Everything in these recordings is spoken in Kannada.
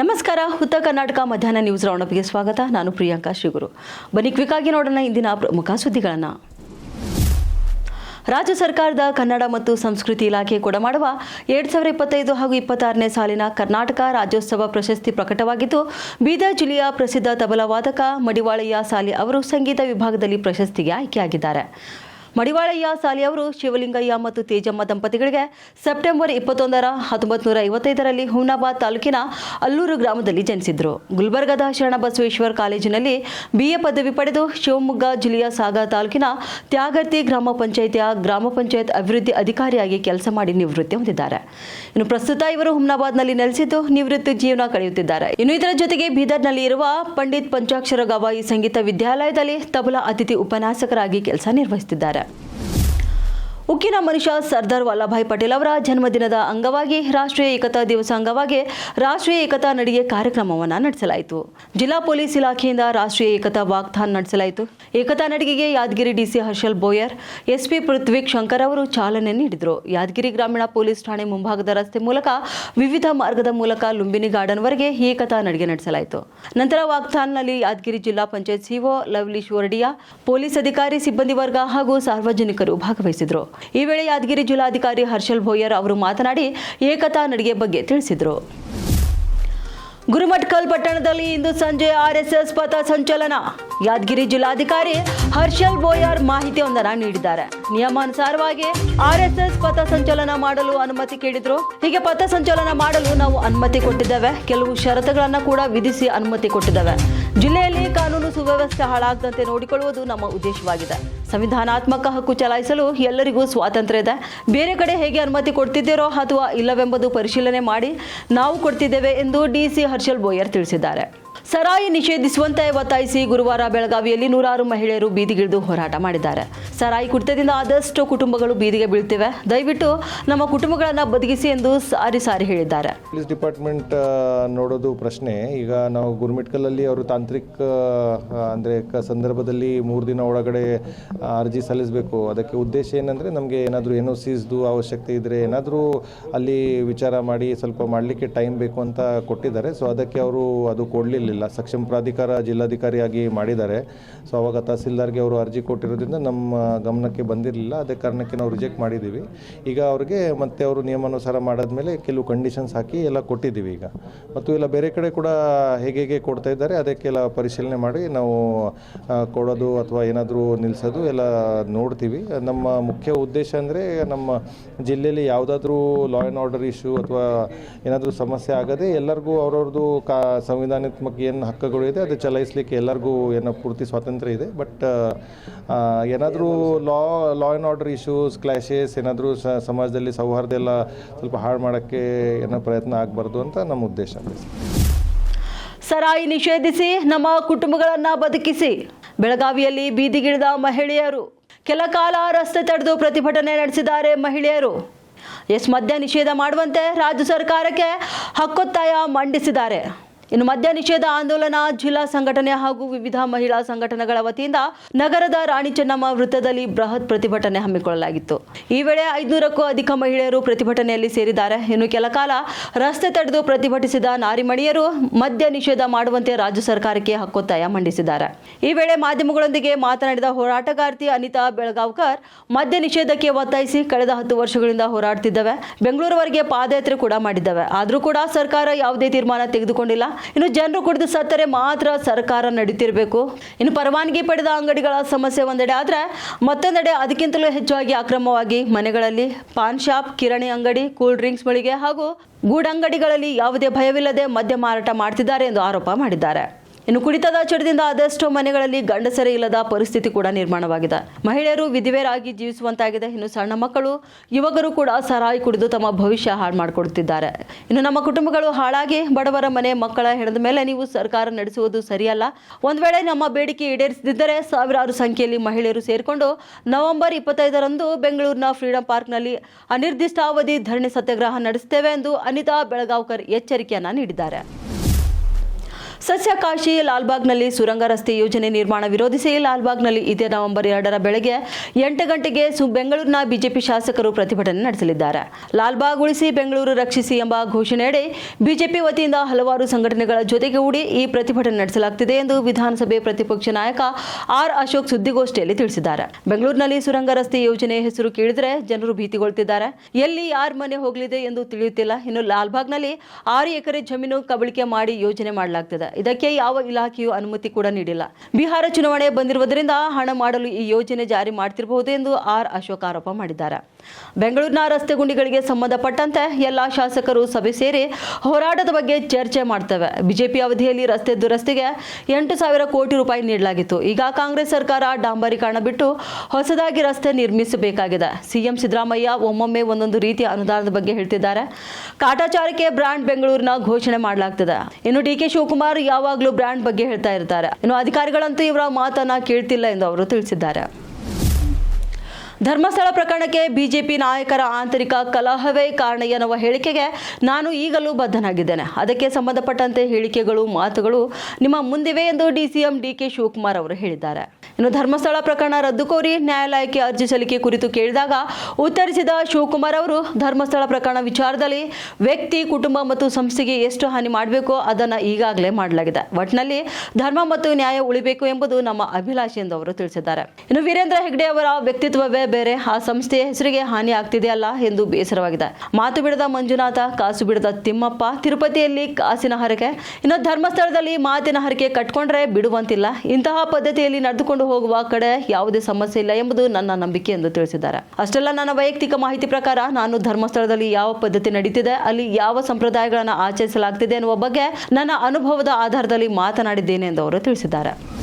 ನಮಸ್ಕಾರ, ಉತ್ತರ ಕರ್ನಾಟಕ ಮಧ್ಯಾಹ್ನ ನ್ಯೂಸ್ ರೌಂಡಪ್ಗೆ ಸ್ವಾಗತ. ನಾನು ಪ್ರಿಯಾಂಕಾ ಶ್ರೀಗುರು ಬನ್ನಿ ಕ್ವಿಕ್ಕಾಗಿ ನೋಡೋಣ ಇಂದಿನ ಪ್ರಮುಖ ಸುದ್ದಿಗಳನ್ನು. ರಾಜ್ಯ ಸರ್ಕಾರದ ಕನ್ನಡ ಮತ್ತು ಸಂಸ್ಕೃತಿ ಇಲಾಖೆ ಕೊಡಮಾಡುವ ಎರಡ್ ಸಾವಿರ ಇಪ್ಪತ್ತೈದು ಹಾಗೂ ಇಪ್ಪತ್ತಾರನೇ ಸಾಲಿನ ಕರ್ನಾಟಕ ರಾಜ್ಯೋತ್ಸವ ಪ್ರಶಸ್ತಿ ಪ್ರಕಟವಾಗಿದ್ದು, ಬೀದರ್ ಜಿಲ್ಲೆಯ ಪ್ರಸಿದ್ಧ ತಬಲಾ ವಾದಕ ಮಡಿವಾಳಯ್ಯ ಸಾಲಿ ಅವರು ಸಂಗೀತ ವಿಭಾಗದಲ್ಲಿ ಪ್ರಶಸ್ತಿಗೆ ಆಯ್ಕೆಯಾಗಿದ್ದಾರೆ. ಮಡಿವಾಳಯ್ಯ ಸಾಲಿ ಅವರು ಶಿವಲಿಂಗಯ್ಯ ಮತ್ತು ತೇಜಮ್ಮ ದಂಪತಿಗಳಿಗೆ ಸೆಪ್ಟೆಂಬರ್ ಇಪ್ಪತ್ತೊಂದರ ಹತ್ತೊಂಬತ್ತು ನೂರ ಐವತ್ತೈದರಲ್ಲಿ ಹುಮ್ನಾಬಾದ್ ತಾಲೂಕಿನ ಅಲ್ಲೂರು ಗ್ರಾಮದಲ್ಲಿ ಜನಿಸಿದ್ರು. ಗುಲ್ಬರ್ಗದ ಶರಣಬಸವೇಶ್ವರ ಕಾಲೇಜಿನಲ್ಲಿ ಬಿಎ ಪದವಿ ಪಡೆದು ಶಿವಮೊಗ್ಗ ಜಿಲ್ಲೆಯ ಸಾಗರ ತಾಲೂಕಿನ ತ್ಯಾಗರ್ತಿ ಗ್ರಾಮ ಪಂಚಾಯಿತಿಯ ಗ್ರಾಮ ಪಂಚಾಯತ್ ಅಭಿವೃದ್ಧಿ ಅಧಿಕಾರಿಯಾಗಿ ಕೆಲಸ ಮಾಡಿ ನಿವೃತ್ತಿ ಹೊಂದಿದ್ದಾರೆ. ಇನ್ನು ಪ್ರಸ್ತುತ ಇವರು ಹುಮ್ನಾಬಾದ್ನಲ್ಲಿ ನೆಲೆಸಿದ್ದು ನಿವೃತ್ತಿ ಜೀವನ ಕಳೆಯುತ್ತಿದ್ದಾರೆ. ಇನ್ನು ಇದರ ಜೊತೆಗೆ ಬೀದರ್ನಲ್ಲಿ ಇರುವ ಪಂಡಿತ್ ಪಂಚಾಕ್ಷರ ಗವಾಯಿ ಸಂಗೀತ ವಿದ್ಯಾಲಯದಲ್ಲಿ ತಬಲಾ ಅತಿಥಿ ಉಪನ್ಯಾಸಕರಾಗಿ ಕೆಲಸ ನಿರ್ವಹಿಸುತ್ತಿದ್ದಾರೆ. ಉಕ್ಕಿನ ಮನುಷ್ಯ ಸರ್ದಾರ್ ವಲ್ಲಭಾಯ್ ಪಟೇಲ್ ಅವರ ಜನ್ಮದಿನದ ಅಂಗವಾಗಿ ರಾಷ್ಟ್ರೀಯ ಏಕತಾ ದಿವಸ ಅಂಗವಾಗಿ ರಾಷ್ಟ್ರೀಯ ಏಕತಾ ನಡಿಗೆ ಕಾರ್ಯಕ್ರಮವನ್ನು ನಡೆಸಲಾಯಿತು. ಜಿಲ್ಲಾ ಪೊಲೀಸ್ ಇಲಾಖೆಯಿಂದ ರಾಷ್ಟ್ರೀಯ ಏಕತಾ ವಾಕ್ಥಾನ್ ನಡೆಸಲಾಯಿತು. ಏಕತಾ ನಡಿಗೆಗೆ ಯಾದಗಿರಿ ಡಿಸಿ ಹರ್ಷಲ್ ಬೋಯರ್, ಎಸ್ಪಿ ಪೃಥ್ವಿಕ್ ಶಂಕರ್ ಅವರು ಚಾಲನೆ ನೀಡಿದರು. ಯಾದಗಿರಿ ಗ್ರಾಮೀಣ ಪೊಲೀಸ್ ಠಾಣೆ ಮುಂಭಾಗದ ರಸ್ತೆ ಮೂಲಕ ವಿವಿಧ ಮಾರ್ಗದ ಮೂಲಕ ಲುಂಬಿನಿ ಗಾರ್ಡನ್ವರೆಗೆ ಏಕತಾ ನಡಿಗೆ ನಡೆಸಲಾಯಿತು. ನಂತರ ವಾಗ್ದಾನ್ನಲ್ಲಿ ಯಾದಗಿರಿ ಜಿಲ್ಲಾ ಪಂಚಾಯತ್ ಸಿಒ ಲವ್ಲಿ ಶಿವರ್ಡಿಯಾ ಪೊಲೀಸ್ ಅಧಿಕಾರಿ ಸಿಬ್ಬಂದಿ ವರ್ಗ ಹಾಗೂ ಸಾರ್ವಜನಿಕರು ಭಾಗವಹಿಸಿದರು. ಈ ವೇಳೆ ಯಾದಗಿರಿ ಜಿಲ್ಲಾಧಿಕಾರಿ ಹರ್ಷಲ್ ಭೋಯರ್ ಅವರು ಮಾತನಾಡಿ, ಏಕತಾ ನಡಿಗೆ ಬಗ್ಗೆ ತಿಳಿಸಿದರು. ಗುರುಮಠಕಲ್ ಪಟ್ಟಣದಲ್ಲಿ ಇಂದು ಸಂಜೆ ಆರ್ಎಸ್ಎಸ್ ಪಥ ಸಂಚಲನ. ಯಾದಗಿರಿ ಜಿಲ್ಲಾಧಿಕಾರಿ ಹರ್ಷಲ್ ಬೋಯಾರ್ ಮಾಹಿತಿಯೊಂದನ್ನು ನೀಡಿದ್ದಾರೆ. ನಿಯಮಾನುಸಾರವಾಗಿ ಆರ್ಎಸ್ಎಸ್ ಪಥ ಸಂಚಲನ ಮಾಡಲು ಅನುಮತಿ ಕೇಳಿದ್ರು. ಹೀಗೆ ಪಥ ಸಂಚಲನ ಮಾಡಲು ನಾವು ಅನುಮತಿ ಕೊಟ್ಟಿದ್ದೇವೆ. ಕೆಲವು ಷರತ್ತುಗಳನ್ನು ಕೂಡ ವಿಧಿಸಿ ಅನುಮತಿ ಕೊಟ್ಟಿದ್ದೇವೆ. ಜಿಲ್ಲೆಯಲ್ಲಿ ಕಾನೂನು ಸುವ್ಯವಸ್ಥೆ ಹಾಳಾಗದಂತೆ ನೋಡಿಕೊಳ್ಳುವುದು ನಮ್ಮ ಉದ್ದೇಶವಾಗಿದೆ. ಸಂವಿಧಾನಾತ್ಮಕ ಹಕ್ಕು ಚಲಾಯಿಸಲು ಎಲ್ಲರಿಗೂ ಸ್ವಾತಂತ್ರ್ಯ ಇದೆ. ಬೇರೆ ಕಡೆ ಹೇಗೆ ಅನುಮತಿ ಕೊಡ್ತಿದ್ದೀರೋ ಅಥವಾ ಇಲ್ಲವೆಂಬುದು ಪರಿಶೀಲನೆ ಮಾಡಿ ನಾವು ಕೊಡ್ತಿದ್ದೇವೆ ಎಂದು ಡಿಸಿ ಹರ್ಷಲ್ ಬೋಯರ್ ತಿಳಿಸಿದ್ದಾರೆ. ಸರಾಯಿ ನಿಷೇಧಿಸುವಂತೆ ಒತ್ತಾಯಿಸಿ ಗುರುವಾರ ಬೆಳಗಾವಿಯಲ್ಲಿ ನೂರಾರು ಮಹಿಳೆಯರು ಬೀದಿಗಿಳಿದು ಹೋರಾಟ ಮಾಡಿದ್ದಾರೆ. ಸರಾಯಿ ಕುಡಿತದಿಂದ ಆದಷ್ಟು ಕುಟುಂಬಗಳು ಬೀದಿಗೆ ಬೀಳ್ತಿವೆ. ದಯವಿಟ್ಟು ನಮ್ಮ ಕುಟುಂಬಗಳನ್ನು ಬದುಕಿಸಿ ಎಂದು ಸಾರಿ ಸಾರಿ ಹೇಳಿದ್ದಾರೆ. ಪೊಲೀಸ್ ಡಿಪಾರ್ಟ್ಮೆಂಟ್ ನೋಡೋದು ಪ್ರಶ್ನೆ. ಈಗ ನಾವು ಗುರುಮಿಟ್ಕಲಲ್ಲಿ ಅವರು ತಾಂತ್ರಿಕ ಅಂದರೆ ಸಂದರ್ಭದಲ್ಲಿ ಮೂರು ದಿನ ಒಳಗಡೆ ಅರ್ಜಿ ಸಲ್ಲಿಸಬೇಕು. ಅದಕ್ಕೆ ಉದ್ದೇಶ ಏನಂದರೆ ನಮಗೆ ಏನಾದರೂ ಒ ಸಿಸ್ದು ಅವಶ್ಯಕತೆ ಇದ್ದರೆ ಏನಾದರೂ ಅಲ್ಲಿ ವಿಚಾರ ಮಾಡಿ ಸ್ವಲ್ಪ ಮಾಡಲಿಕ್ಕೆ ಟೈಮ್ ಬೇಕು ಅಂತ ಕೊಟ್ಟಿದ್ದಾರೆ. ಸೊ ಅದಕ್ಕೆ ಅವರು ಅದು ಕೊಡಲಿಲ್ಲ. ಸಕ್ಷಮ ಪ್ರಾಧಿಕಾರ ಜಿಲ್ಲಾಧಿಕಾರಿಯಾಗಿ ಮಾಡಿದ್ದಾರೆ. ಸೊ ಅವಾಗ ತಹಸೀಲ್ದಾರ್ಗೆ ಅವರು ಅರ್ಜಿ ಕೊಟ್ಟಿರೋದ್ರಿಂದ ನಮ್ಮ ಗಮನಕ್ಕೆ ಬಂದಿರಲಿಲ್ಲ. ಅದೇ ಕಾರಣಕ್ಕೆ ನಾವು ರಿಜೆಕ್ಟ್ ಮಾಡಿದ್ದೀವಿ. ಈಗ ಅವ್ರಿಗೆ ಮತ್ತೆ ಅವರು ನಿಯಮಾನುಸಾರ ಮಾಡಾದ್ಮೇಲೆ ಕೆಲವು ಕಂಡೀಷನ್ಸ್ ಹಾಕಿ ಎಲ್ಲ ಕೊಟ್ಟಿದ್ದೀವಿ ಈಗ. ಮತ್ತು ಇಲ್ಲ ಬೇರೆ ಕಡೆ ಕೂಡ ಹೇಗೆ ಹೇಗೆ ಕೊಡ್ತಾ ಇದ್ದಾರೆ ಅದಕ್ಕೆಲ್ಲ ಪರಿಶೀಲನೆ ಮಾಡಿ ನಾವು ಕೊಡೋದು ಅಥವಾ ಏನಾದರೂ ನಿಲ್ಲಿಸೋದು ಎಲ್ಲ ನೋಡ್ತೀವಿ. ನಮ್ಮ ಮುಖ್ಯ ಉದ್ದೇಶ ಅಂದರೆ ನಮ್ಮ ಜಿಲ್ಲೆಯಲ್ಲಿ ಯಾವುದಾದ್ರೂ ಲಾ ಆ್ಯಂಡ್ ಆರ್ಡರ್ ಇಶ್ಯೂ ಅಥವಾ ಏನಾದರೂ ಸಮಸ್ಯೆ ಆಗದೆ ಎಲ್ಲರಿಗೂ ಅವ್ರವ್ರದ್ದು ಕಾ, ಸಂವಿಧಾನಾತ್ಮಕ ಏನು ಹಕ್ಕುಗಳು ಇದೆ, ಅದು ಚಲಾಯಿಸಲಿಕ್ಕೆ ಎಲ್ಲರಿಗೂ ಏನೋ ಪೂರ್ತಿ ಸ್ವಾತಂತ್ರ್ಯ ಇದೆ. ಬಟ್ ಏನಾದರೂ law law and order issues clashes ಏನಾದರೂ ಸಮಾಜದಲ್ಲಿ ಸೌಹಾರ್ದ ಎಲ್ಲ ಸ್ವಲ್ಪ ಹಾಳು ಮಾಡೋಕ್ಕೆ ಏನೋ ಪ್ರಯತ್ನ ಆಗಬಾರ್ದು ಅಂತ ನಮ್ಮ ಉದ್ದೇಶ. ಸರಾಯಿ ನಿಷೇಧಿಸಿ, ನಮ್ಮ ಕುಟುಂಬಗಳನ್ನು ಬದುಕಿಸಿ. ಬೆಳಗಾವಿಯಲ್ಲಿ ಬೀದಿಗಿಳಿದ ಮಹಿಳೆಯರು. ಕೆಲ ಕಾಲ ರಸ್ತೆ ತಡೆದು ಪ್ರತಿಭಟನೆ ನಡೆಸಿದ್ದಾರೆ ಮಹಿಳೆಯರು. ಎಸ್, ಮದ್ಯ ನಿಷೇಧ ಮಾಡುವಂತೆ ರಾಜ್ಯ ಸರ್ಕಾರಕ್ಕೆ ಹಕ್ಕೊತ್ತಾಯ ಮಂಡಿಸಿದ್ದಾರೆ. ಇನ್ನು ಮದ್ಯ ನಿಷೇಧ ಆಂದೋಲನ, ಜಿಲ್ಲಾ ಸಂಘಟನೆ ಹಾಗೂ ವಿವಿಧ ಮಹಿಳಾ ಸಂಘಟನೆಗಳ ವತಿಯಿಂದ ನಗರದ ರಾಣಿ ಚೆನ್ನಮ್ಮ ವೃತ್ತದಲ್ಲಿ ಬೃಹತ್ ಪ್ರತಿಭಟನೆ ಹಮ್ಮಿಕೊಳ್ಳಲಾಗಿತ್ತು. ಈ ವೇಳೆ ಐದುನೂರಕ್ಕೂ ಅಧಿಕ ಮಹಿಳೆಯರು ಪ್ರತಿಭಟನೆಯಲ್ಲಿ ಸೇರಿದ್ದಾರೆ. ಇನ್ನು ಕೆಲ ಕಾಲ ರಸ್ತೆ ತಡೆದು ಪ್ರತಿಭಟಿಸಿದ ನಾರಿಮಣಿಯರು ಮದ್ಯ ನಿಷೇಧ ಮಾಡುವಂತೆ ರಾಜ್ಯ ಸರ್ಕಾರಕ್ಕೆ ಹಕ್ಕೊತ್ತಾಯ ಮಂಡಿಸಿದ್ದಾರೆ. ಈ ವೇಳೆ ಮಾಧ್ಯಮಗಳೊಂದಿಗೆ ಮಾತನಾಡಿದ ಹೋರಾಟಗಾರ್ತಿ ಅನಿತಾ ಬೆಳಗಾವ್ಕರ್, ಮದ್ಯ ನಿಷೇಧಕ್ಕೆ ಒತ್ತಾಯಿಸಿ ಕಳೆದ ಹತ್ತು ವರ್ಷಗಳಿಂದ ಹೋರಾಡ್ತಿದ್ದವೆ. ಬೆಂಗಳೂರುವರೆಗೆ ಪಾದಯಾತ್ರೆ ಕೂಡ ಮಾಡಿದ್ದವೆ. ಆದರೂ ಕೂಡ ಸರ್ಕಾರ ಯಾವುದೇ ತೀರ್ಮಾನ ತೆಗೆದುಕೊಂಡಿಲ್ಲ. ಇನ್ನು ಜನರು ಕುಡಿದು ಸತ್ತರೆ ಮಾತ್ರ ಸರ್ಕಾರ ನಡೀತಿರಬೇಕು. ಇನ್ನು ಪರವಾನಗಿ ಪಡೆದ ಅಂಗಡಿಗಳ ಸಮಸ್ಯೆ ಒಂದೆಡೆ ಆದರೆ ಮತ್ತೊಂದೆಡೆ ಅದಕ್ಕಿಂತಲೂ ಹೆಚ್ಚಾಗಿ ಅಕ್ರಮವಾಗಿ ಮನೆಗಳಲ್ಲಿ ಪಾನ್ ಶಾಪ್, ಕಿರಾಣಿ ಅಂಗಡಿ, ಕೂಲ್ ಡ್ರಿಂಕ್ಸ್ ಮಳಿಗೆ ಹಾಗೂ ಗೂಡಂಗಡಿಗಳಲ್ಲಿ ಯಾವುದೇ ಭಯವಿಲ್ಲದೆ ಮದ್ಯ ಮಾರಾಟ ಮಾಡ್ತಿದ್ದಾರೆ ಎಂದು ಆರೋಪ ಮಾಡಿದ್ದಾರೆ. ಇನ್ನು ಕುಡಿತದ ಚಟದಿಂದ ಆದಷ್ಟು ಮನೆಗಳಲ್ಲಿ ಗಂಡಸರೇ ಇಲ್ಲದ ಪರಿಸ್ಥಿತಿ ಕೂಡ ನಿರ್ಮಾಣವಾಗಿದೆ. ಮಹಿಳೆಯರು ವಿಧಿವೇರಾಗಿ ಜೀವಿಸುವಂತಾಗಿದೆ. ಇನ್ನು ಸಣ್ಣ ಮಕ್ಕಳು, ಯುವಕರು ಕೂಡ ಸರಾಯಿ ಕುಡಿದು ತಮ್ಮ ಭವಿಷ್ಯ ಹಾಳು ಮಾಡಿಕೊಡುತ್ತಿದ್ದಾರೆ. ಇನ್ನು ನಮ್ಮ ಕುಟುಂಬಗಳು ಹಾಳಾಗಿ ಬಡವರ ಮನೆ ಮಕ್ಕಳ ಹೆಣದ ಮೇಲೆ ನೀವು ಸರ್ಕಾರ ನಡೆಸುವುದು ಸರಿಯಲ್ಲ. ಒಂದು ವೇಳೆ ನಮ್ಮ ಬೇಡಿಕೆ ಈಡೇರಿಸದಿದ್ದರೆ ಸಾವಿರಾರು ಸಂಖ್ಯೆಯಲ್ಲಿ ಮಹಿಳೆಯರು ಸೇರಿಕೊಂಡು ನವೆಂಬರ್ ಇಪ್ಪತ್ತೈದರಂದು ಬೆಂಗಳೂರಿನ ಫ್ರೀಡಂ ಪಾರ್ಕ್ನಲ್ಲಿ ಅನಿರ್ದಿಷ್ಟಾವಧಿ ಧರಣಿ ಸತ್ಯಾಗ್ರಹ ನಡೆಸುತ್ತೇವೆ ಎಂದು ಅನಿತಾ ಬೆಳಗಾವ್ಕರ್ ಎಚ್ಚರಿಕೆಯನ್ನು ನೀಡಿದ್ದಾರೆ. ಸಸ್ಯಕಾಶಿ ಲಾಲ್ಬಾಗ್ನಲ್ಲಿ ಸುರಂಗ ರಸ್ತೆ ಯೋಜನೆ ನಿರ್ಮಾಣ ವಿರೋಧಿಸಿ ಲಾಲ್ಬಾಗ್ನಲ್ಲಿ ಇದೇ ನವೆಂಬರ್ ಎರಡರ ಬೆಳಗ್ಗೆ ಎಂಟು ಗಂಟೆಗೆ ಬೆಂಗಳೂರಿನ ಬಿಜೆಪಿ ಶಾಸಕರು ಪ್ರತಿಭಟನೆ ನಡೆಸಲಿದ್ದಾರೆ. ಲಾಲ್ಬಾಗ್ ಉಳಿಸಿ ಬೆಂಗಳೂರು ರಕ್ಷಿಸಿ ಎಂಬ ಘೋಷಣೆಯಡಿ ಬಿಜೆಪಿ ವತಿಯಿಂದ ಹಲವಾರು ಸಂಘಟನೆಗಳ ಜೊತೆಗೂಡಿ ಈ ಪ್ರತಿಭಟನೆ ನಡೆಸಲಾಗುತ್ತಿದೆ ಎಂದು ವಿಧಾನಸಭೆ ಪ್ರತಿಪಕ್ಷ ನಾಯಕ ಆರ್ ಅಶೋಕ್ ಸುದ್ದಿಗೋಷ್ಠಿಯಲ್ಲಿ ತಿಳಿಸಿದ್ದಾರೆ. ಬೆಂಗಳೂರಿನಲ್ಲಿ ಸುರಂಗ ರಸ್ತೆ ಯೋಜನೆ ಹೆಸರು ಕೇಳಿದರೆ ಜನರು ಭೀತಿಗೊಳ್ತಿದ್ದಾರೆ. ಎಲ್ಲಿ ಯಾರ ಮನೆ ಹೋಗಲಿದೆ ಎಂದು ತಿಳಿಯುತ್ತಿಲ್ಲ. ಇನ್ನು ಲಾಲ್ಬಾಗ್ನಲ್ಲಿ ಆರು ಎಕರೆ ಜಮೀನು ಕಬಳಿಕೆ ಮಾಡಿ ಯೋಜನೆ ಮಾಡಲಾಗ್ತದೆ. ಇದಕ್ಕೆ ಯಾವ ಇಲಾಖೆಯೂ ಅನುಮತಿ ಕೂಡ ನೀಡಿಲ್ಲ. ಬಿಹಾರ ಚುನಾವಣೆ ಬಂದಿರುವುದರಿಂದ ಹಣ ಮಾಡಲು ಈ ಯೋಜನೆ ಜಾರಿ ಮಾಡ್ತಿರಬಹುದು ಎಂದು ಆರ್ ಅಶೋಕ್ ಆರೋಪ ಮಾಡಿದ್ದಾರೆ. ಬೆಂಗಳೂರಿನ ರಸ್ತೆ ಗುಂಡಿಗಳಿಗೆ ಸಂಬಂಧಪಟ್ಟಂತೆ ಎಲ್ಲ ಶಾಸಕರು ಸಭೆ ಸೇರಿ ಹೋರಾಟದ ಬಗ್ಗೆ ಚರ್ಚೆ ಮಾಡ್ತವೆ. ಬಿಜೆಪಿ ಅವಧಿಯಲ್ಲಿ ರಸ್ತೆ ದುರಸ್ತಿಗೆ ಎಂಟು ಸಾವಿರ ಕೋಟಿ ರೂಪಾಯಿ ನೀಡಲಾಗಿತ್ತು. ಈಗ ಕಾಂಗ್ರೆಸ್ ಸರ್ಕಾರ ಡಾಂಬರೀಕರಣ ಬಿಟ್ಟು ಹೊಸದಾಗಿ ರಸ್ತೆ ನಿರ್ಮಿಸಬೇಕಾಗಿದೆ. ಸಿಎಂ ಸಿದ್ದರಾಮಯ್ಯ ಒಮ್ಮೊಮ್ಮೆ ಒಂದೊಂದು ರೀತಿಯ ಅನುದಾನದ ಬಗ್ಗೆ ಹೇಳ್ತಿದ್ದಾರೆ. ಕಾಟಾಚಾರಕ್ಕೆ ಬ್ರ್ಯಾಂಡ್ ಬೆಂಗಳೂರಿನ ಘೋಷಣೆ ಮಾಡಲಾಗ್ತದೆ. ಇನ್ನು ಡಿ ಕೆ ಶಿವಕುಮಾರ್ ಯಾವಾಗಲೂ ಬ್ರ್ಯಾಂಡ್ ಬಗ್ಗೆ ಹೇಳ್ತಾ ಇರ್ತಾರೆ. ಇನ್ನು ಅಧಿಕಾರಿಗಳಂತೂ ಇವರ ಮಾತನ್ನ ಕೇಳ್ತಿಲ್ಲ ಎಂದು ಅವರು ತಿಳಿಸಿದ್ದಾರೆ. ಧರ್ಮಸ್ಥಳ ಪ್ರಕರಣಕ್ಕೆ ಬಿಜೆಪಿ ನಾಯಕರ ಆಂತರಿಕ ಕಲಹವೇ ಕಾರಣ ಎನ್ನುವ ಹೇಳಿಕೆಗೆ ನಾನು ಈಗಲೂ ಬದ್ಧನಾಗಿದ್ದೇನೆ. ಅದಕ್ಕೆ ಸಂಬಂಧಪಟ್ಟಂತೆ ಹೇಳಿಕೆಗಳು, ಮಾತುಗಳು ನಿಮ್ಮ ಮುಂದಿವೆ ಎಂದು ಡಿಸಿಎಂ ಡಿಕೆ ಶಿವಕುಮಾರ್ ಅವರು ಹೇಳಿದ್ದಾರೆ. ಇನ್ನು ಧರ್ಮಸ್ಥಳ ಪ್ರಕರಣ ರದ್ದು ಕೋರಿ ನ್ಯಾಯಾಲಯಕ್ಕೆ ಅರ್ಜಿ ಸಲ್ಲಿಕೆ ಕುರಿತು ಕೇಳಿದಾಗ ಉತ್ತರಿಸಿದ ಶಿವಕುಮಾರ್ ಅವರು, ಧರ್ಮಸ್ಥಳ ಪ್ರಕರಣ ವಿಚಾರದಲ್ಲಿ ವ್ಯಕ್ತಿ, ಕುಟುಂಬ ಮತ್ತು ಸಂಸ್ಥೆಗೆ ಎಷ್ಟು ಹಾನಿ ಮಾಡಬೇಕೋ ಅದನ್ನು ಈಗಾಗಲೇ ಮಾಡಲಾಗಿದೆ. ಒಟ್ಟಿನಲ್ಲಿ ಧರ್ಮ ಮತ್ತು ನ್ಯಾಯ ಉಳಿಬೇಕು ಎಂಬುದು ನಮ್ಮ ಅಭಿಲಾಷೆ ಎಂದು ಅವರು ತಿಳಿಸಿದ್ದಾರೆ. ಇನ್ನು ವೀರೇಂದ್ರ ಹೆಗ್ಡೆ ಅವರ ವ್ಯಕ್ತಿತ್ವವೇ ಬೇರೆ. ಆ ಸಂಸ್ಥೆಯ ಹೆಸರಿಗೆ ಹಾನಿ ಆಗ್ತಿದೆಯಲ್ಲ ಎಂದು ಬೇಸರವಾಗಿದೆ. ಮಾತು ಬಿಡದ ಮಂಜುನಾಥ, ಕಾಸು ಬಿಡದ ತಿಮ್ಮಪ್ಪ, ತಿರುಪತಿಯಲ್ಲಿ ಕಾಸಿನ ಹರಕೆ. ಇನ್ನು ಧರ್ಮಸ್ಥಳದಲ್ಲಿ ಮಾತಿನ ಹರಕೆ ಕಟ್ಕೊಂಡ್ರೆ ಬಿಡುವಂತಿಲ್ಲ. ಇಂತಹ ಪದ್ಧತಿಯಲ್ಲಿ ನಡೆದುಕೊಂಡು ಹೋಗುವ ಕಡೆ ಯಾವುದೇ ಸಮಸ್ಯೆ ಇಲ್ಲ ಎಂಬುದು ನನ್ನ ನಂಬಿಕೆ ಎಂದು ತಿಳಿಸಿದ್ದಾರೆ. ಅಷ್ಟೆಲ್ಲ ನನ್ನ ವೈಯಕ್ತಿಕ ಮಾಹಿತಿ ಪ್ರಕಾರ ನಾನು ಧರ್ಮಸ್ಥಳದಲ್ಲಿ ಯಾವ ಪದ್ಧತಿ ನಡೀತಿದೆ, ಅಲ್ಲಿ ಯಾವ ಸಂಪ್ರದಾಯಗಳನ್ನು ಆಚರಿಸಲಾಗ್ತಿದೆ ಎನ್ನುವ ಬಗ್ಗೆ ನನ್ನ ಅನುಭವದ ಆಧಾರದಲ್ಲಿ ಮಾತನಾಡಿದ್ದೇನೆ ಎಂದು ಅವರು ತಿಳಿಸಿದ್ದಾರೆ.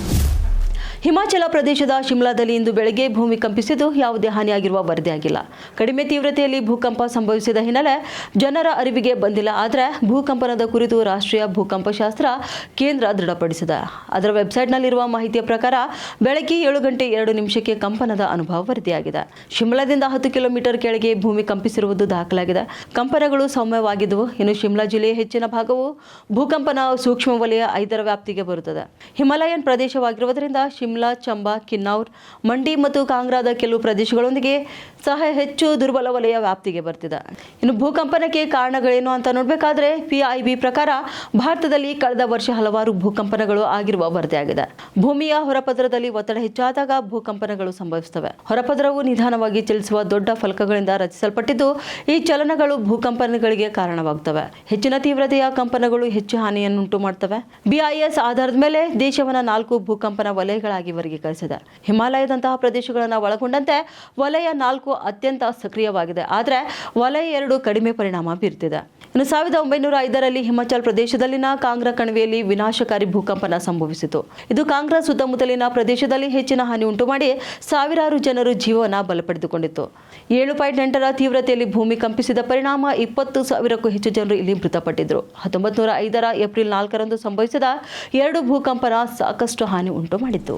ಹಿಮಾಚಲ ಪ್ರದೇಶದ ಶಿಮ್ಲಾದಲ್ಲಿ ಇಂದು ಬೆಳಗ್ಗೆ ಭೂಮಿ ಕಂಪಿಸಿದ್ದು ಯಾವುದೇ ಹಾನಿಯಾಗಿರುವ ವರದಿಯಾಗಿಲ್ಲ ಕಡಿಮೆ ತೀವ್ರತೆಯಲ್ಲಿ ಭೂಕಂಪ ಸಂಭವಿಸಿದ ಹಿನ್ನೆಲೆ ಜನರ ಅರಿವಿಗೆ ಬಂದಿಲ್ಲ. ಆದರೆ ಭೂಕಂಪನದ ಕುರಿತು ರಾಷ್ಟ್ರೀಯ ಭೂಕಂಪಶಾಸ್ತ್ರ ಕೇಂದ್ರ ದೃಢಪಡಿಸಿದೆ. ಅದರ ವೆಬ್ಸೈಟ್ನಲ್ಲಿರುವ ಮಾಹಿತಿಯ ಪ್ರಕಾರ ಬೆಳಗ್ಗೆ ಏಳು ಗಂಟೆ ಎರಡು ನಿಮಿಷಕ್ಕೆ ಕಂಪನದ ಅನುಭವ ವರದಿಯಾಗಿದೆ. ಶಿಮ್ಲಾದಿಂದ ಹತ್ತು ಕಿಲೋಮೀಟರ್ ಕೆಳಗೆ ಭೂಮಿ ಕಂಪಿಸಿರುವುದು ದಾಖಲಾಗಿದೆ. ಕಂಪನಗಳು ಸೌಮ್ಯವಾಗಿದ್ದವು ಇನ್ನು ಶಿಮ್ಲಾ ಜಿಲ್ಲೆಯ ಹೆಚ್ಚಿನ ಭಾಗವು ಭೂಕಂಪನ ಸೂಕ್ಷ್ಮ ವಲಯ ಐದರ ವ್ಯಾಪ್ತಿಗೆ ಬರುತ್ತದೆ. ಹಿಮಾಲಯನ್ ಪ್ರದೇಶವಾಗಿರುವುದರಿಂದ ಶಿಮ್ಲಾ, ಚಂಬಾ, ಕಿನ್ನೌರ್, ಮಂಡಿ ಮತ್ತು ಕಾಂಗ್ರಾದ ಕೆಲವು ಪ್ರದೇಶಗಳೊಂದಿಗೆ ಸಹ ಹೆಚ್ಚು ದುರ್ಬಲ ವಲಯ ವ್ಯಾಪ್ತಿಗೆ ಬರ್ತಿದೆ. ಇನ್ನು ಭೂಕಂಪನಕ್ಕೆ ಕಾರಣಗಳೇನು ಅಂತ ನೋಡಬೇಕಾದ್ರೆ ಪಿಐಬಿ ಪ್ರಕಾರ ಭಾರತದಲ್ಲಿ ಕಳೆದ ವರ್ಷ ಹಲವಾರು ಭೂಕಂಪನಗಳು ಆಗಿರುವ ವರದಿಯಾಗಿದೆ. ಭೂಮಿಯ ಹೊರಪದರದಲ್ಲಿ ಒತ್ತಡ ಹೆಚ್ಚಾದಾಗ ಭೂಕಂಪನಗಳು ಸಂಭವಿಸುತ್ತವೆ. ಹೊರಪದರವು ನಿಧಾನವಾಗಿ ಚಲಿಸುವ ದೊಡ್ಡ ಫಲಕಗಳಿಂದ ರಚಿಸಲ್ಪಟ್ಟಿದ್ದು, ಈ ಚಲನಗಳು ಭೂಕಂಪನಗಳಿಗೆ ಕಾರಣವಾಗುತ್ತವೆ. ಹೆಚ್ಚಿನ ತೀವ್ರತೆಯ ಕಂಪನಗಳು ಹೆಚ್ಚು ಹಾನಿಯನ್ನುಂಟು ಮಾಡುತ್ತವೆ ಬಿಐಎಸ್ ಆಧಾರದ ಮೇಲೆ ದೇಶವನ್ನ ನಾಲ್ಕು ಭೂಕಂಪನ ವಲಯಗಳಾಗಿ ವರ್ಗೀಕರಿಸಿದೆ ಹಿಮಾಲಯದಂತಹ ಪ್ರದೇಶಗಳನ್ನು ಒಳಗೊಂಡಂತೆ ವಲಯ ನಾಲ್ಕು ಅತ್ಯಂತ ಸಕ್ರಿಯವಾಗಿದೆ. ಆದರೆ ವಲಯ ಎರಡು ಕಡಿಮೆ ಪರಿಣಾಮ ಬೀರ್ತಿದೆ. ಇನ್ನು ಸಾವಿರದ ಒಂಬೈನೂರ ಐದರಲ್ಲಿ ಹಿಮಾಚಲ ಪ್ರದೇಶದಲ್ಲಿನ ಕಾಂಗ್ರಾ ಕಣಿವೆಯಲ್ಲಿ ವಿನಾಶಕಾರಿ ಭೂಕಂಪನ ಸಂಭವಿಸಿತು. ಇದು ಕಾಂಗ್ರಾ ಸುತ್ತಮುತ್ತಲಿನ ಪ್ರದೇಶದಲ್ಲಿ ಹೆಚ್ಚಿನ ಹಾನಿ ಉಂಟು ಮಾಡಿ ಸಾವಿರಾರು ಜನರು ಜೀವನ ಬಲಪಡೆದುಕೊಂಡಿತು ಏಳು ಪಾಯಿಂಟ್ ಎಂಟರ ತೀವ್ರತೆಯಲ್ಲಿ ಭೂಮಿ ಕಂಪಿಸಿದ ಪರಿಣಾಮ ಇಪ್ಪತ್ತು ಸಾವಿರಕ್ಕೂ ಹೆಚ್ಚು ಜನರು ಇಲ್ಲಿ ಮೃತಪಟ್ಟಿದ್ದರು ಹತ್ತೊಂಬತ್ತು ನೂರ ಐದರ ಏಪ್ರಿಲ್ ನಾಲ್ಕರಂದು ಸಂಭವಿಸಿದ ಎರಡು ಭೂಕಂಪನ ಸಾಕಷ್ಟು ಹಾನಿ ಉಂಟು ಮಾಡಿತ್ತು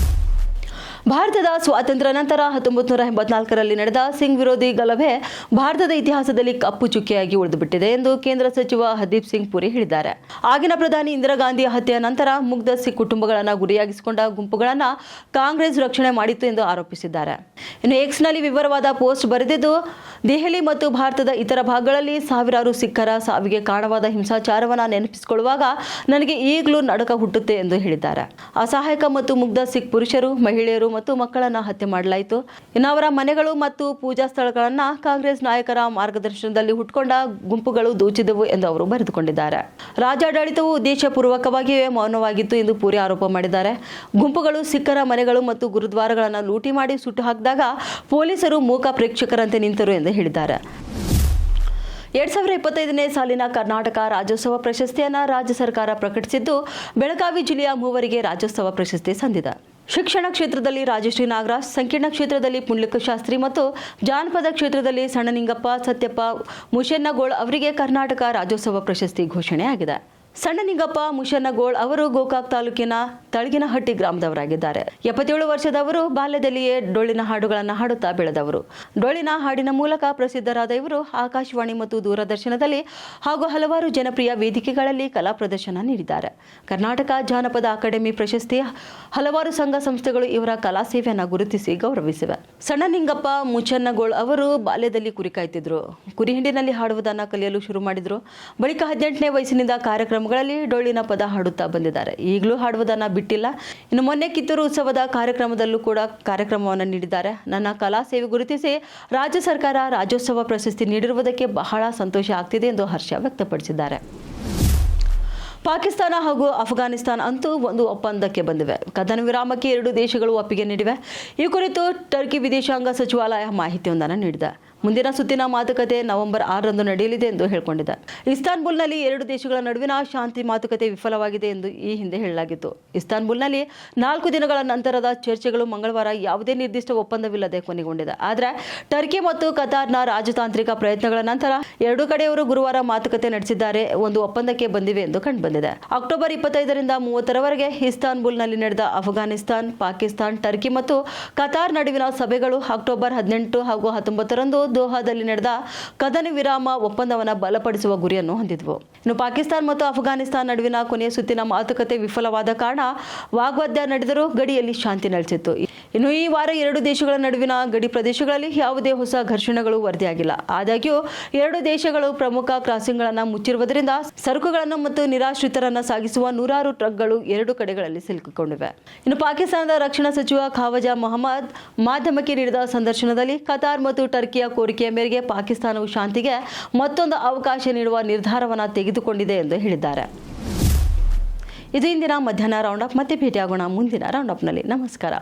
ಭಾರತದ ಸ್ವಾತಂತ್ರ್ಯ ನಂತರ ಹತ್ತೊಂಬತ್ತು ನೂರ ಎಂಬತ್ನಾಲ್ಕರಲ್ಲಿ ನಡೆದ ಸಿಂಗ್ ವಿರೋಧಿ ಗಲಭೆ ಭಾರತದ ಇತಿಹಾಸದಲ್ಲಿ ಕಪ್ಪು ಚುಕ್ಕೆಯಾಗಿ ಉಳಿದುಬಿಟ್ಟಿದೆ ಎಂದು ಕೇಂದ್ರ ಸಚಿವ ಹರ್ದೀಪ್ ಸಿಂಗ್ ಪುರಿ ಹೇಳಿದ್ದಾರೆ. ಆಗಿನ ಪ್ರಧಾನಿ ಇಂದಿರಾ ಗಾಂಧಿ ಹತ್ಯೆಯ ನಂತರ ಮುಗ್ಧ ಸಿಖ್ ಕುಟುಂಬಗಳನ್ನು ಗುರಿಯಾಗಿಸಿಕೊಂಡ ಗುಂಪುಗಳನ್ನು ಕಾಂಗ್ರೆಸ್ ರಕ್ಷಣೆ ಮಾಡಿತ್ತು ಎಂದು ಆರೋಪಿಸಿದ್ದಾರೆ. ಇನ್ನು ಎಕ್ಸ್ನಲ್ಲಿ ವಿವರವಾದ ಪೋಸ್ಟ್ ಬರೆದಿದ್ದು, ದೆಹಲಿ ಮತ್ತು ಭಾರತದ ಇತರ ಭಾಗಗಳಲ್ಲಿ ಸಾವಿರಾರು ಸಿಖ್ಖರ ಸಾವಿಗೆ ಕಾರಣವಾದ ಹಿಂಸಾಚಾರವನ್ನು ನೆನಪಿಸಿಕೊಳ್ಳುವಾಗ ನನಗೆ ಈಗಲೂ ನಡಕ ಹುಟ್ಟುತ್ತೆ ಎಂದು ಹೇಳಿದ್ದಾರೆ. ಅಸಹಾಯಕ ಮತ್ತು ಮುಗ್ಧ ಸಿಖ್ ಪುರುಷರು, ಮಹಿಳೆಯರು ಮತ್ತು ಮಕ್ಕಳನ್ನ ಹತ್ಯೆ ಮಾಡಲಾಯಿತು. ಇನ್ನು ಅವರ ಮನೆಗಳು ಮತ್ತು ಪೂಜಾ ಸ್ಥಳಗಳನ್ನು ಕಾಂಗ್ರೆಸ್ ನಾಯಕರ ಮಾರ್ಗದರ್ಶನದಲ್ಲಿ ಹುಟ್ಕೊಂಡ ಗುಂಪುಗಳು ದೋಚಿದವು ಎಂದು ಅವರು ಬರೆದುಕೊಂಡಿದ್ದಾರೆ. ರಾಜ್ಯಾಡಳಿತವು ಉದ್ದೇಶಪೂರ್ವಕವಾಗಿಯೇ ಮೌನವಾಗಿತ್ತು ಎಂದು ಪೂರಿ ಆರೋಪ ಮಾಡಿದ್ದಾರೆ. ಗುಂಪುಗಳು ಸಿಖ್ಖರ ಮನೆಗಳು ಮತ್ತು ಗುರುದ್ವಾರಗಳನ್ನು ಲೂಟಿ ಮಾಡಿ ಸುಟ್ಟು ಹಾಕಿದಾಗ ಪೊಲೀಸರು ಮೂಕ ಪ್ರೇಕ್ಷಕರಂತೆ ನಿಂತರು ಎಂದು ಹೇಳಿದ್ದಾರೆ. ಎರಡ್ ಸಾವಿರದ ಇಪ್ಪತ್ತೈದನೇ ಸಾಲಿನ ಕರ್ನಾಟಕ ರಾಜ್ಯೋತ್ಸವ ಪ್ರಶಸ್ತಿಯನ್ನು ರಾಜ್ಯ ಸರ್ಕಾರ ಪ್ರಕಟಿಸಿದ್ದು, ಬೆಳಗಾವಿ ಜಿಲ್ಲೆಯ ಮೂವರಿಗೆ ರಾಜ್ಯೋತ್ಸವ ಪ್ರಶಸ್ತಿ ಸಂದಿದೆ. ಶಿಕ್ಷಣ ಕ್ಷೇತ್ರದಲ್ಲಿ ರಾಜಶ್ರೀ ನಾಗರಾಜ್, ಸಂಕೀರ್ಣ ಕ್ಷೇತ್ರದಲ್ಲಿ ಪುಂಡ್ಲಿಕ ಶಾಸ್ತ್ರಿ ಮತ್ತು ಜಾನಪದ ಕ್ಷೇತ್ರದಲ್ಲಿ ಸಣ್ಣನಿಂಗಪ್ಪ, ಸತ್ಯಪ್ಪ ಮುಷೆನ್ನಗೋಳ್ ಅವರಿಗೆ ಕರ್ನಾಟಕ ರಾಜ್ಯೋತ್ಸವ ಪ್ರಶಸ್ತಿ ಘೋಷಣೆಯಾಗಿದೆ. ಸಣ್ಣನಿಂಗಪ್ಪ, ಮುಷನ್ನಗೋಳ್ ಅವರು ಗೋಕಾಕ್ ತಾಲೂಕಿನ ತಳಗಿನಹಟ್ಟಿ ಗ್ರಾಮದವರಾಗಿದ್ದಾರೆ. ಎಪ್ಪತ್ತೇಳು ವರ್ಷದವರು ಬಾಲ್ಯದಲ್ಲಿಯೇ ಡೊಳ್ಳಿನ ಹಾಡುಗಳನ್ನು ಹಾಡುತ್ತಾ ಬೆಳೆದವರು. ಡೊಳ್ಳಿನ ಹಾಡಿನ ಮೂಲಕ ಪ್ರಸಿದ್ಧರಾದ ಇವರು ಆಕಾಶವಾಣಿ ಮತ್ತು ದೂರದರ್ಶನದಲ್ಲಿ ಹಾಗೂ ಹಲವಾರು ಜನಪ್ರಿಯ ವೇದಿಕೆಗಳಲ್ಲಿ ಕಲಾ ಪ್ರದರ್ಶನ ನೀಡಿದ್ದಾರೆ. ಕರ್ನಾಟಕ ಜಾನಪದ ಅಕಾಡೆಮಿ ಪ್ರಶಸ್ತಿ ಹಲವಾರು ಸಂಘ ಸಂಸ್ಥೆಗಳು ಇವರ ಕಲಾ ಸೇವೆಯನ್ನು ಗುರುತಿಸಿ ಗೌರವಿಸಿವೆ. ಸಣ್ಣನಿಂಗಪ್ಪ ಮುಚ್ಚನ್ನಗೋಳ್ ಅವರು ಬಾಲ್ಯದಲ್ಲಿ ಕುರಿ ಕಾಯ್ತಿದ್ರು. ಕುರಿ ಹಿಂಡಿನಲ್ಲಿ ಹಾಡುವುದನ್ನು ಕಲಿಯಲು ಶುರು ಮಾಡಿದ್ರು. ಬಳಿಕ ಹದಿನೆಂಟನೇ ವಯಸ್ಸಿನಿಂದ ಕಾರ್ಯಕ್ರಮಗಳಲ್ಲಿ ಡೊಳ್ಳಿನ ಪದ ಹಾಡುತ್ತಾ ಬಂದಿದ್ದಾರೆ. ಈಗಲೂ ಹಾಡುವುದನ್ನು ಬಿಟ್ಟಿಲ್ಲ. ಇನ್ನು ಮೊನ್ನೆ ಕಿತ್ತೂರು ಉತ್ಸವದ ಕಾರ್ಯಕ್ರಮದಲ್ಲೂ ಕೂಡ ಕಾರ್ಯಕ್ರಮವನ್ನು ನೀಡಿದ್ದಾರೆ. ನನ್ನ ಕಲಾ ಸೇವೆ ಗುರುತಿಸಿ ರಾಜ್ಯ ಸರ್ಕಾರ ರಾಜ್ಯೋತ್ಸವ ಪ್ರಶಸ್ತಿ ನೀಡಿರುವುದಕ್ಕೆ ಬಹಳ ಸಂತೋಷ ಆಗ್ತಿದೆ ಎಂದು ಹರ್ಷ ವ್ಯಕ್ತಪಡಿಸಿದ್ದಾರೆ. ಪಾಕಿಸ್ತಾನ ಹಾಗೂ ಅಫ್ಘಾನಿಸ್ತಾನ ಅಂತೂ ಒಂದು ಒಪ್ಪಂದಕ್ಕೆ ಬಂದಿವೆ. ಕದನ ವಿರಾಮಕ್ಕೆ ಎರಡು ದೇಶಗಳು ಒಪ್ಪಿಗೆ ನೀಡಿವೆ. ಈ ಕುರಿತು ಟರ್ಕಿ ವಿದೇಶಾಂಗ ಸಚಿವಾಲಯ ಮಾಹಿತಿಯೊಂದನ್ನು ನೀಡಿದೆ. ಮುಂದಿನ ಸುತ್ತಿನ ಮಾತುಕತೆ ನವೆಂಬರ್ ಆರರಂದು ನಡೆಯಲಿದೆ ಎಂದು ಹೇಳಿಕೊಂಡಿದೆ ಇಸ್ತಾನ್ಬುಲ್ನಲ್ಲಿ ಎರಡು ದೇಶಗಳ ನಡುವಿನ ಶಾಂತಿ ಮಾತುಕತೆ ವಿಫಲವಾಗಿದೆ ಎಂದು ಈ ಹಿಂದೆ ಹೇಳಲಾಗಿತ್ತು. ಇಸ್ತಾನ್ಬುಲ್ನಲ್ಲಿ ನಾಲ್ಕು ದಿನಗಳ ನಂತರದ ಚರ್ಚೆಗಳು ಮಂಗಳವಾರ ಯಾವುದೇ ನಿರ್ದಿಷ್ಟ ಒಪ್ಪಂದವಿಲ್ಲದೆ ಕೊನೆಗೊಂಡಿದೆ. ಆದರೆ ಟರ್ಕಿ ಮತ್ತು ಕತಾರ್ನ ರಾಜತಾಂತ್ರಿಕ ಪ್ರಯತ್ನಗಳ ನಂತರ ಎರಡೂ ಕಡೆಯವರು ಗುರುವಾರ ಮಾತುಕತೆ ನಡೆಸಿದ್ದಾರೆ. ಒಂದು ಒಪ್ಪಂದಕ್ಕೆ ಬಂದಿವೆ ಎಂದು ಕಂಡುಬಂದಿದೆ. ಅಕ್ಟೋಬರ್ ಇಪ್ಪತ್ತೈದರಿಂದ ಮೂವತ್ತರವರೆಗೆ ಇಸ್ತಾನ್ಬುಲ್ನಲ್ಲಿ ನಡೆದ ಅಫ್ಘಾನಿಸ್ತಾನ್, ಪಾಕಿಸ್ತಾನ್, ಟರ್ಕಿ ಮತ್ತು ಕತಾರ್ ನಡುವಿನ ಸಭೆಗಳು ಅಕ್ಟೋಬರ್ ಹದಿನೆಂಟು ಹಾಗೂ ಹತ್ತೊಂಬತ್ತರಂದು ದೋಹಾದಲ್ಲಿ ನಡೆದ ಕದನ ವಿರಾಮ ಒಪ್ಪಂದವನ್ನು ಬಲಪಡಿಸುವ ಗುರಿಯನ್ನು ಹೊಂದಿದ್ವು. ಇನ್ನು ಪಾಕಿಸ್ತಾನ ಮತ್ತು ಅಫ್ಘಾನಿಸ್ತಾನ ನಡುವಿನ ಕೊನೆಯ ಸುತ್ತಿನ ಮಾತುಕತೆ ವಿಫಲವಾದ ಕಾರಣ ವಾಗ್ವಾದ್ಯ ನಡೆದರೂ ಗಡಿಯಲ್ಲಿ ಶಾಂತಿ ನೆಲೆಸಿತ್ತು. ಇನ್ನು ಈ ವಾರ ಎರಡು ದೇಶಗಳ ನಡುವಿನ ಗಡಿ ಪ್ರದೇಶಗಳಲ್ಲಿ ಯಾವುದೇ ಹೊಸ ಘರ್ಷಣೆಗಳು ವರದಿಯಾಗಿಲ್ಲ. ಆದಾಗ್ಯೂ, ಎರಡು ದೇಶಗಳು ಪ್ರಮುಖ ಕ್ರಾಸಿಂಗ್ಗಳನ್ನು ಮುಚ್ಚಿರುವುದರಿಂದ ಸರಕುಗಳನ್ನು ಮತ್ತು ನಿರಾಶ್ರಿತರನ್ನು ಸಾಗಿಸುವ ನೂರಾರು ಟ್ರಕ್ಗಳು ಎರಡು ಕಡೆಗಳಲ್ಲಿ ಸಿಲುಕಿಕೊಂಡಿವೆ. ಇನ್ನು ಪಾಕಿಸ್ತಾನದ ರಕ್ಷಣಾ ಸಚಿವ ಖಾವಜಾ ಮೊಹಮ್ಮದ್ ಮಾಧ್ಯಮಕ್ಕೆ ನೀಡಿದ ಸಂದರ್ಶನದಲ್ಲಿ ಕತಾರ್ ಮತ್ತು ಟರ್ಕಿಯ ಕೋರಿಕೆಯ ಮೇರೆಗೆ ಪಾಕಿಸ್ತಾನವು ಶಾಂತಿಗೆ ಮತ್ತೊಂದು ಅವಕಾಶ ನೀಡುವ ನಿರ್ಧಾರವನ್ನು ತೆಗೆದುಕೊಂಡಿದೆ ಎಂದು ಹೇಳಿದ್ದಾರೆ. ಇದು ಇಂದಿನ ಮಧ್ಯಾಹ್ನ ರೌಂಡಪ್ ಮತ್ತೆ ಭೇಟಿಯಾಗೋಣ ಮುಂದಿನ ರೌಂಡಪ್ನಲ್ಲಿ ನಮಸ್ಕಾರ.